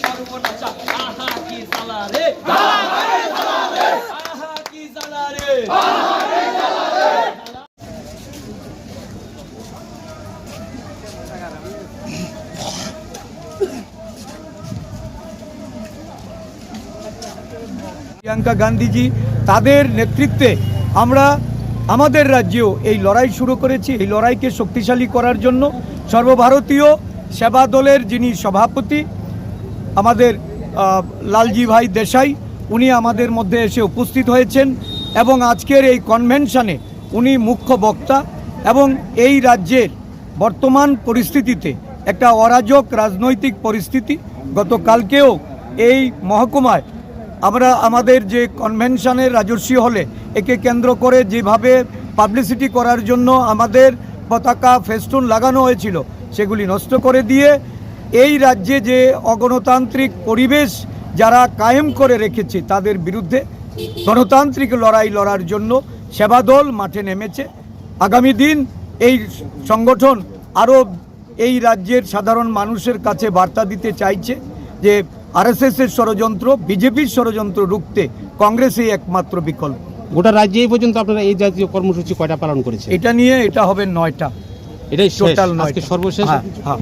সর্বনাশা আহা কি জ্বালা রে আহা কি জ্বালা প্রিয়াঙ্কা গান্ধীজি, তাদের নেতৃত্বে আমরা আমাদের রাজ্যেও এই লড়াই শুরু করেছি। এই লড়াইকে শক্তিশালী করার জন্য সর্বভারতীয় সেবা দলের যিনি সভাপতি, আমাদের লালজি ভাই দেশাই, উনি আমাদের মধ্যে এসে উপস্থিত হয়েছেন এবং আজকের এই কনভেনশনে উনি মুখ্য বক্তা এবং এই রাজ্যের বর্তমান পরিস্থিতিতে একটা অরাজক রাজনৈতিক পরিস্থিতি গতকালকেও এই মহকুমায় আমরা আমাদের যে কনভেনশনের রাজস্বী হলে একে কেন্দ্র করে যেভাবে পাবলিসিটি করার জন্য আমাদের পতাকা ফেস্টুন লাগানো হয়েছিল, সেগুলি নষ্ট করে দিয়ে এই রাজ্যে যে অগণতান্ত্রিক পরিবেশ যারা কায়েম করে রেখেছে তাদের বিরুদ্ধে গণতান্ত্রিক লড়াই লড়ার জন্য সেবাদল মাঠে নেমেছে। আগামী দিন এই সংগঠন আরও এই রাজ্যের সাধারণ মানুষের কাছে বার্তা দিতে চাইছে যে আরএসএসের ষড়যন্ত্র বিজেপির ষড়যন্ত্র রুখতে কংগ্রেসই একমাত্র বিকল্প। গোটা রাজ্যে এই পর্যন্ত আপনারা এই জাতীয় কর্মসূচি কয়টা পালন করেছে এটা নিয়ে এটা হবে নয়টা। এটাই টোটাল আজকে সর্বশেষ? হ্যাঁ হ্যাঁ।